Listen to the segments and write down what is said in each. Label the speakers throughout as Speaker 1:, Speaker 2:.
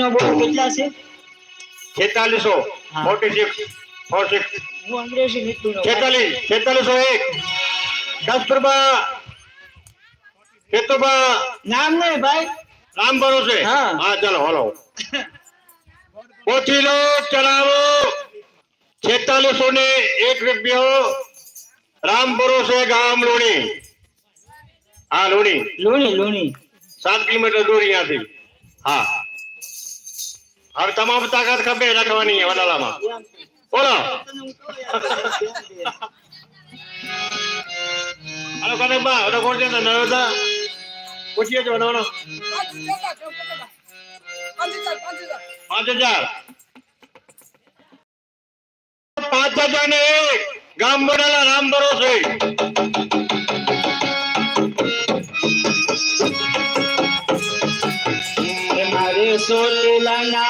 Speaker 1: નો board કેટલા છે
Speaker 2: 4600 મોટી સિક્સ ફોર સિક્સ
Speaker 1: હું અંગ્રેજી નીકળું
Speaker 2: 46 4601 કસ્તુરબા કેતુબા
Speaker 1: નામ નહીં ભાઈ
Speaker 2: નામ ભરો
Speaker 1: છે
Speaker 2: હા ચાલો હલો પોથી લો ચલાવો છેતાલીસો ને એક રૂપિયો રામ ભરોસે ગામ લોણી હા લોણી
Speaker 1: લોણી લોણી
Speaker 2: સાત કિલોમીટર દૂર અહીંયાથી હા હવે તમામ તાકાત ખભે રાખવાની વડાલામાં બોલો હલો કનકબા હવે કોણ છે નર્મદા પૂછીએ છો વડાવાનો પાંચ હજાર પાંચ હજાર ને એક ગામ બનેલા રામ ભરોસે સોલા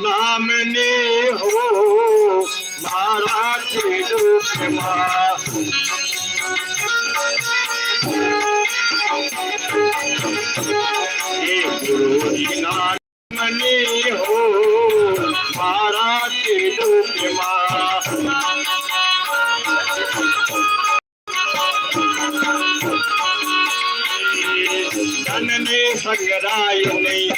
Speaker 2: नामने हो मारा के दुख
Speaker 1: ये हो मारा के दुख धन ने
Speaker 2: संगराय नहीं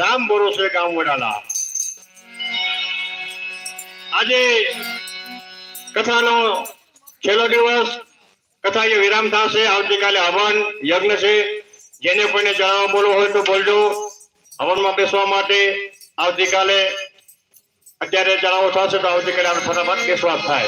Speaker 2: राम भरोसे गांव में आज कथा नो छेलो दिवस कथा ये विराम था से आवती काले हवन यज्ञ से जेने पने जाओ बोलो हो तो बोल दो हवन में बेसवा माटे आवती काले અત્યારે જણાવો થશે તો આવતીકાલે આપણે ફટાફટ કેશવાસ થાય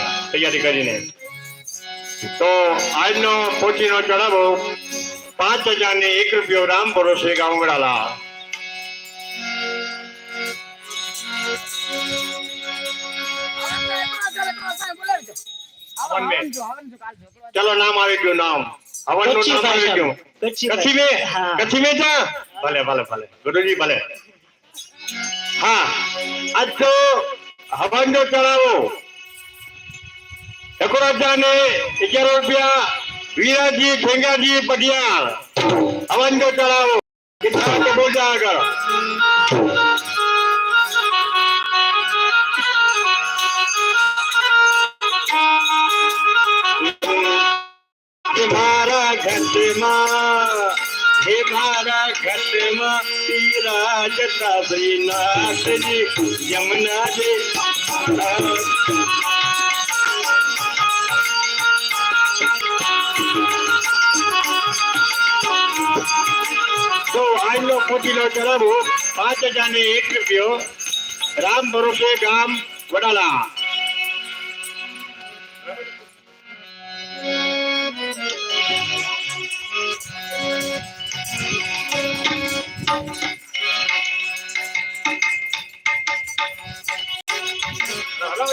Speaker 2: चलो नाम आवे क्यों
Speaker 1: नाम
Speaker 2: अवन नो
Speaker 1: नाम
Speaker 2: आवे
Speaker 1: क्यों
Speaker 2: कच्ची में
Speaker 1: हाँ।
Speaker 2: कच्ची में जा भले भले भले गुरु जी भले हां आज तो हवन जो चलाओ देखो राजा ने 11 रुपया वीरा जी ठेंगा जी पटियाल हवन जो चलाओ कितना बोल जाएगा માં હે મારા ઘટમાં બિરાજતા શ્રીનાથજી યમુનાજી તો આજનો કોટીલો ચલાવો પાંચ હજાર ને એક રૂપિયો રામ ભરોસે ગામ વડાલા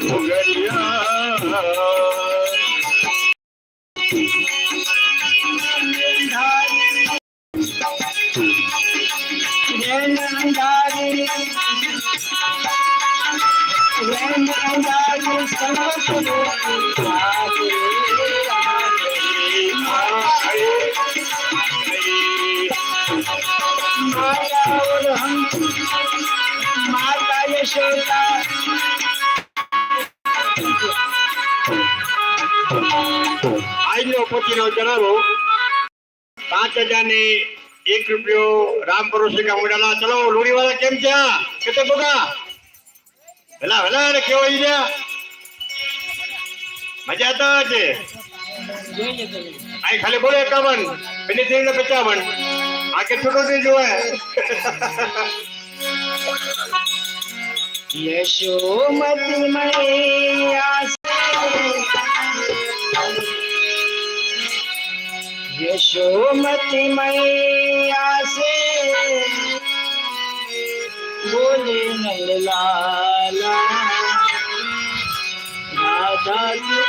Speaker 1: माता यशोदा
Speaker 2: કિલો પોતીનો ચણાનો પાંચ હજાર ને એક રૂપિયો રામ પરોશે ગામડાના ચલો લોડીવાળા કેમ છે કેતે બોગા વેલા વેલા અરે કેવો આવી ગયા મજા તો છે આ ખાલી બોલે એકાવન પેલી ત્રીસ ને પચાવન આ કે છોટો નહીં જોવે
Speaker 1: યશો મત મૈયા यशोमती मैया से बोले नैलाला राधा की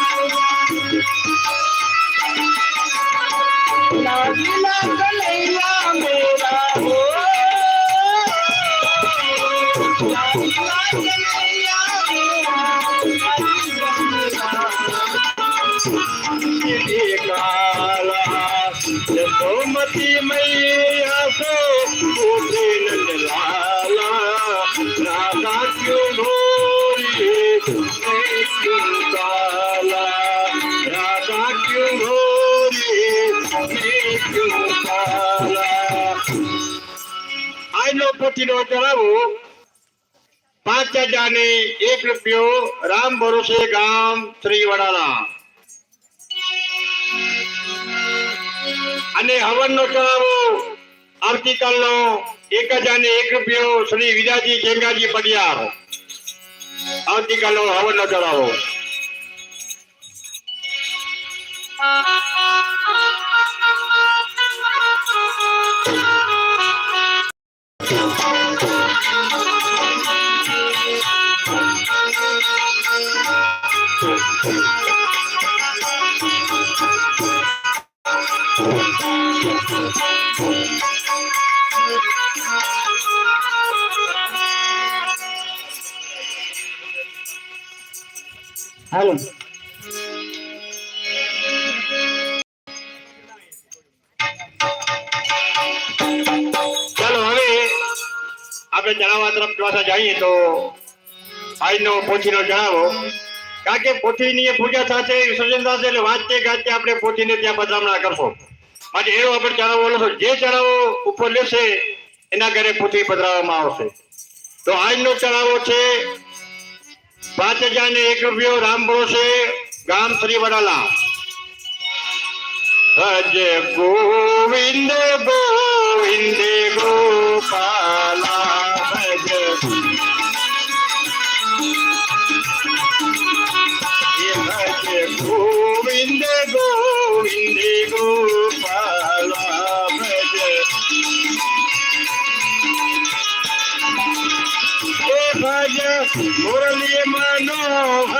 Speaker 2: આજનો પૂછીનો ચલાવો પાંચ હજાર ને એક રૂપિયો રામ ભરોસે ગામ શ્રી વડાલા અને હવન નો ચલાવો આવતીકાલનો એક હજાર ને એક રૂપિયો શ્રી વિદાજી ખેંગાજી પડિયાર આવતીકાલનો હવન નો ચલાવો Halo. જનાવાતર પવસા જઈએ તો આઈનો પોઠીનો જાવ કાકે પોઠીનીએ પૂજા થાશે સર્જનદાસે લે વાંચે ગાતે આપણે પોઠીને ત્યાં બજામણા કરશો આજે એવો આગળ ચરાવોનો જે ચરાવો ઉપલ્યસે એના ઘરે પોઠી પદરાવવામાં આવશે તો આજનો ચરાવો છે 5001 રૂપિયા રામબરો છે ગામ શ્રીવાડલા હજજે Govind Govind Gopal morally, my love.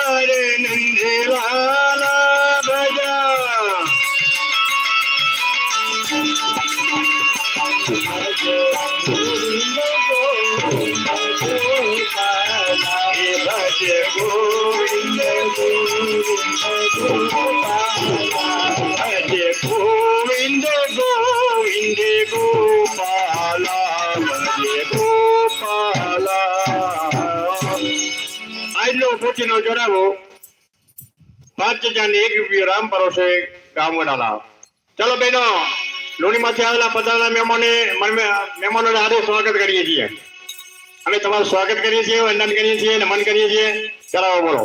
Speaker 2: વચ્ચેનો જણાવો પાંચ હજાર એક રૂપિયો રામ પરોશે ગામડાના ચલો બેનો લોણીમાંથી આવેલા પધારેલા મહેમાને મહેમાનોને હારે સ્વાગત કરીએ છીએ અમે તમારું સ્વાગત કરીએ છીએ વંદન કરીએ છીએ નમન કરીએ છીએ ચલાવો બોલો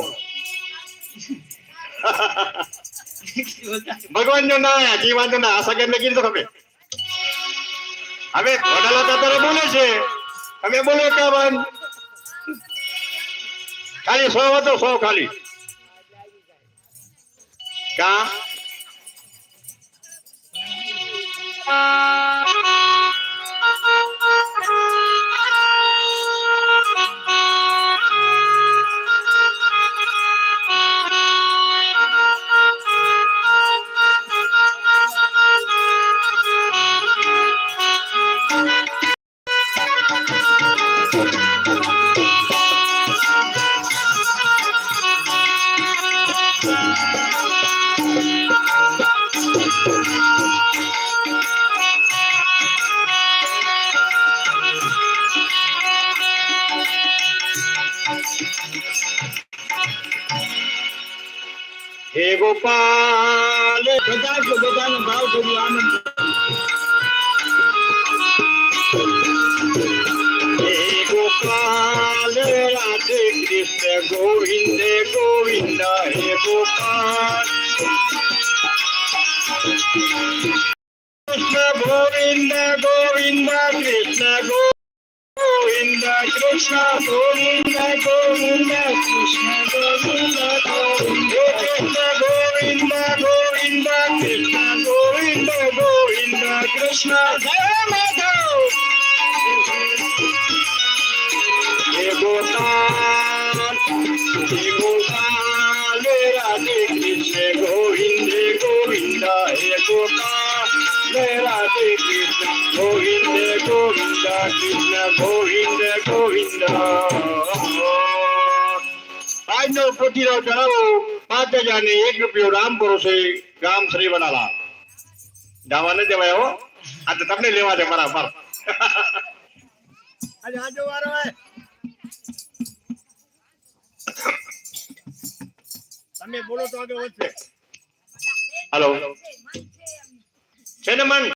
Speaker 2: ભગવાન નું ના હજી વાંધો ના આશા કેમ કીધું તમે હવે વડાલા તાતારે બોલે છે અમે બોલે કે ખાલી સો હતો સો ખાલી કા ગોપાલ
Speaker 1: બધા જ બધાનો ભાવ કર્યો આનંદ
Speaker 2: ગોપાલ રાધે કૃષ્ણ ગોવિંદ ગોવિંદ હે ગોપાલ કૃષ્ણ ગોવિંદ ગોવિંદ કૃષ્ણ ગોવિંદ કૃષ્ણ ગોવિંદ ગોવિંદ કૃષ્ણ ગોવિંદ ગોવિંદ কৃষ্ণ জয় মাধব দেবতার দেবতালে রাধে কৃষ্ণ গোবিন্দে গোবিন্দা দেবতা রাধে কৃষ্ণ গোবিন্দে গোবিন্দা কৃষ্ণ গোবিন্দে গোবিন্দা આજનો પ્રતિરાવ ચડાવો પાંચ હજાર ને એક રૂપિયો રામ પુરુષે આ તો તમને લેવા છે મારા પર
Speaker 1: આજે આજો વારો હે તમે બોલો તો આગળ વધશે
Speaker 2: હેલો છે ને મન